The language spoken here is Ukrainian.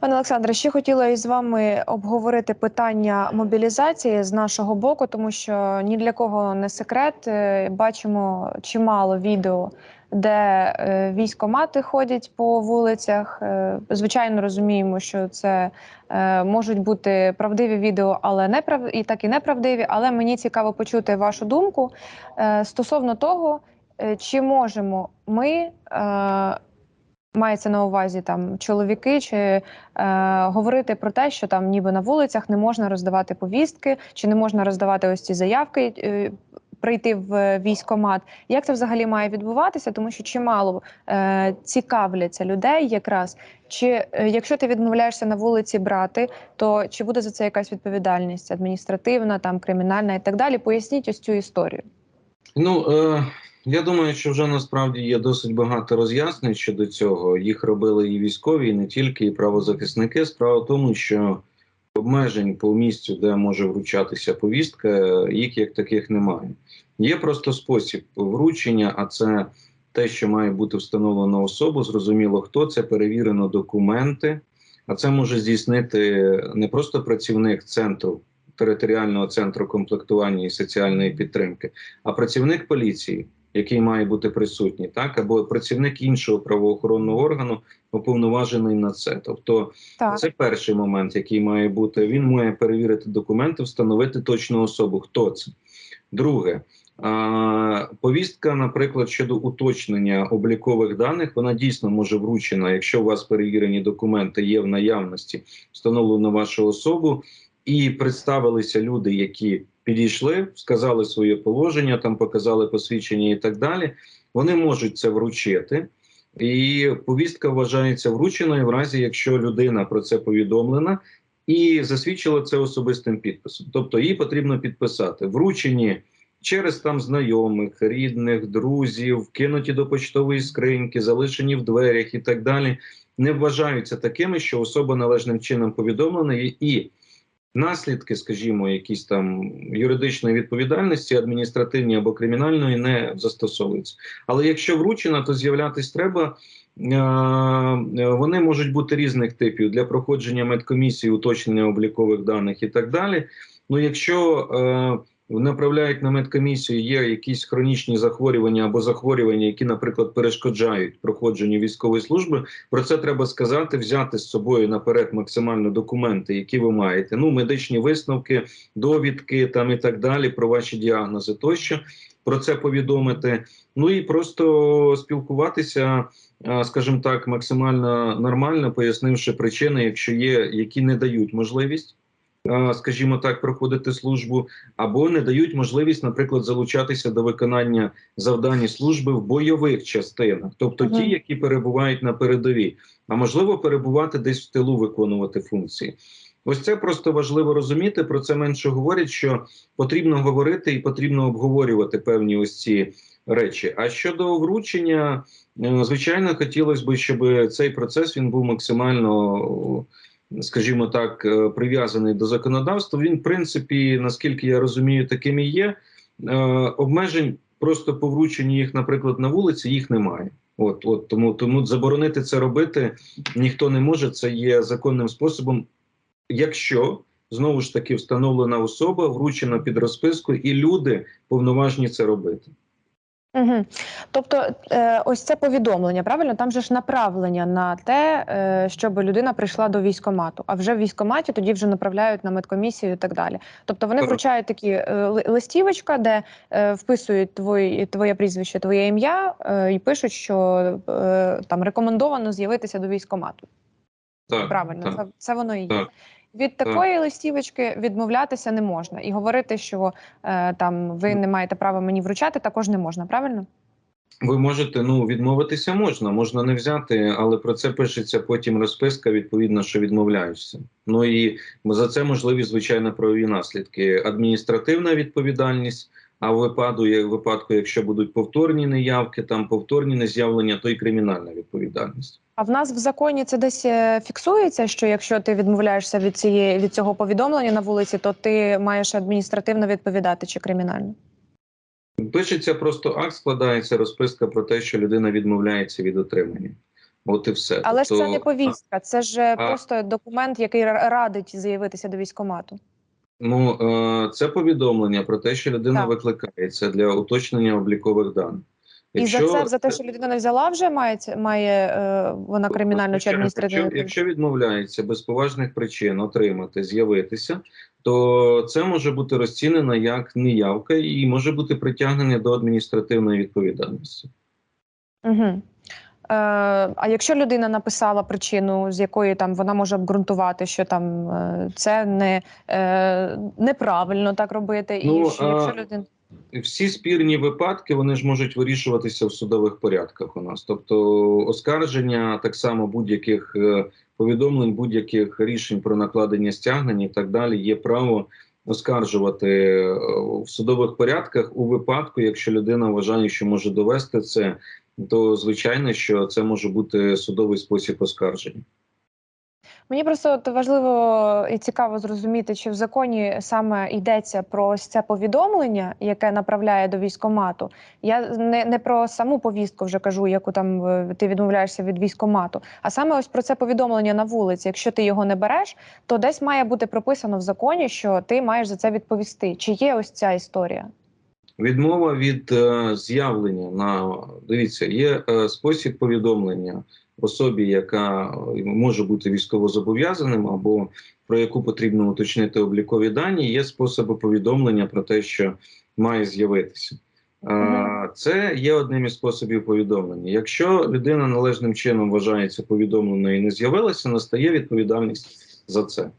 Пане Олександре, ще хотіла із вами обговорити питання мобілізації з нашого боку, тому що ні для кого не секрет. е, Бачимо чимало відео, де е, військомати ходять по вулицях. Е, Звичайно, розуміємо, що це можуть бути правдиві відео, але не прав... і так і неправдиві. Але мені цікаво почути вашу думку стосовно того, чи можемо ми. Е, Мається на увазі там чоловіки, чи е, говорити про те, що там ніби на вулицях не можна роздавати повістки, чи не можна роздавати ось ці заявки, е, прийти в військомат. Як це взагалі має відбуватися? Тому що чимало е, цікавляться людей, якраз чи е, якщо ти відмовляєшся на вулиці брати, то чи буде за це якась відповідальність адміністративна, там кримінальна і так далі? Поясніть ось цю історію. Ну е, я думаю, що вже насправді є досить багато роз'яснень щодо цього. Їх робили і військові, і не тільки, і правозахисники. Справа в тому, що обмежень по місцю, де може вручатися повістка, їх як таких немає. Є просто спосіб вручення, а це те, що має бути встановлено особу. Зрозуміло, хто це перевірено документи. А це може здійснити не просто працівник центру територіального центру комплектування і соціальної підтримки, а працівник поліції, який має бути присутній, так або працівник іншого правоохоронного органу, уповноважений на це. Тобто, Так, це перший момент, який має бути. Він має перевірити документи, встановити точну особу. Хто це? Друге, а, повістка, наприклад, щодо уточнення облікових даних, вона дійсно може вручена, якщо у вас перевірені документи є в наявності, встановлено вашу особу, і представилися люди, які підійшли, сказали своє положення, там показали посвідчення і так далі. Вони можуть це вручити. І повістка вважається врученою в разі, якщо людина про це повідомлена і засвідчила це особистим підписом. Тобто їй потрібно підписати вручені через там знайомих, рідних, друзів, кинуті до почтової скриньки, залишені в дверях і так далі. Не вважаються такими, що особа належним чином повідомлена і наслідки, скажімо, якісь там юридичної відповідальності, адміністративні або кримінальної, не застосовуються. Але якщо вручена, то з'являтись треба. е, Вони можуть бути різних типів для проходження медкомісії, уточнення облікових даних і так далі. Ну, якщо е, направляють на медкомісію, є якісь хронічні захворювання або захворювання, які, наприклад, перешкоджають проходженню військової служби, про це треба сказати, взяти з собою наперед максимально документи, які ви маєте. Ну, медичні висновки, довідки там і так далі, про ваші діагнози тощо. Про це повідомити. Ну і просто спілкуватися, скажімо так, максимально нормально, пояснивши причини, якщо є, які не дають можливість. А, Скажімо так, проходити службу, або не дають можливість, наприклад, залучатися до виконання завдань служби в бойових частинах, тобто ті, які перебувають на передовій, а можливо перебувати десь в тилу, виконувати функції. Ось це просто важливо розуміти. Про це менше говорять, що потрібно говорити і потрібно обговорювати певні ось ці речі. А щодо вручення, е, звичайно, хотілося б, щоб цей процес він був максимально, скажімо так, е, прив'язаний до законодавства. Він, в принципі, наскільки я розумію, таким і є. Е, Обмежень просто по врученню їх, наприклад, на вулиці їх немає. От, от тому, тому заборонити це робити ніхто не може. Це є законним способом, якщо знову ж таки встановлена особа, вручена під розписку, і люди повноважні це робити. Угу. Тобто, е, ось це повідомлення, правильно? Там же ж направлення на те, е, щоб людина прийшла до військомату. А вже в військоматі тоді вже направляють на медкомісію і так далі. Тобто вони вручають такі е, листівочка, де е, вписують твої, твоє прізвище, твоє ім'я е, і пишуть, що е, там рекомендовано з'явитися до військомату. Так, Правильно, так. це, це воно і є. Так. Від такої листівочки відмовлятися не можна, і говорити, що е, там ви не маєте права мені вручати, також не можна. Правильно? Ви можете ну відмовитися можна, можна не взяти, але про це пишеться потім розписка. Відповідно, що відмовляєшся. Ну і за це можливі звичайно правові наслідки. Адміністративна відповідальність. А в випадку, як випадку, якщо будуть повторні неявки, там повторні нез'явлення, то і кримінальна відповідальність. А в нас в законі це десь е, фіксується, що якщо ти відмовляєшся від цієї від цього повідомлення на вулиці, то ти маєш адміністративно відповідати чи кримінально? Пишеться просто акт, складається розписка про те, що людина відмовляється від отримання. От і все. Але ж це Тобто, не повістка, це ж а- просто документ, який радить заявитися до військкомату. Ну е, це повідомлення про те, що людина Так. викликається для уточнення облікових даних. І за це за те, що людина не взяла, вже має має е, вона кримінальну чи адміністративну Якщо, якщо відмовляється без поважних причин отримати, з'явитися, то це може бути розцінено як неявка і може бути притягнення до адміністративної відповідальності. Угу. Е, а якщо людина написала причину, з якої там вона може обґрунтувати, що там е, це не е, неправильно так робити, Ну, і що якщо людина Всі спірні випадки вони ж можуть вирішуватися в судових порядках у нас. Тобто оскарження так само будь-яких повідомлень, будь-яких рішень про накладення стягнень і так далі є право оскаржувати в судових порядках у випадку, якщо людина вважає, що може довести це, то звичайно, що це може бути судовий спосіб оскарження. Мені просто от важливо і цікаво зрозуміти, чи в законі саме йдеться про ось це повідомлення, яке направляє до військкомату. Я не, не про саму повістку вже кажу, яку там е, ти відмовляєшся від військкомату, а саме ось про це повідомлення на вулиці. Якщо ти його не береш, то десь має бути прописано в законі, що ти маєш за це відповісти. Чи є ось ця історія? Відмова від е, з'явлення на дивіться, є е, спосіб повідомлення особі, яка е, може бути військовозобов'язаним, або про яку потрібно уточнити облікові дані. Є способи повідомлення про те, що має з'явитися. Е, Це є одним із способів повідомлення. Якщо людина належним чином вважається повідомленою і не з'явилася, настає відповідальність за це.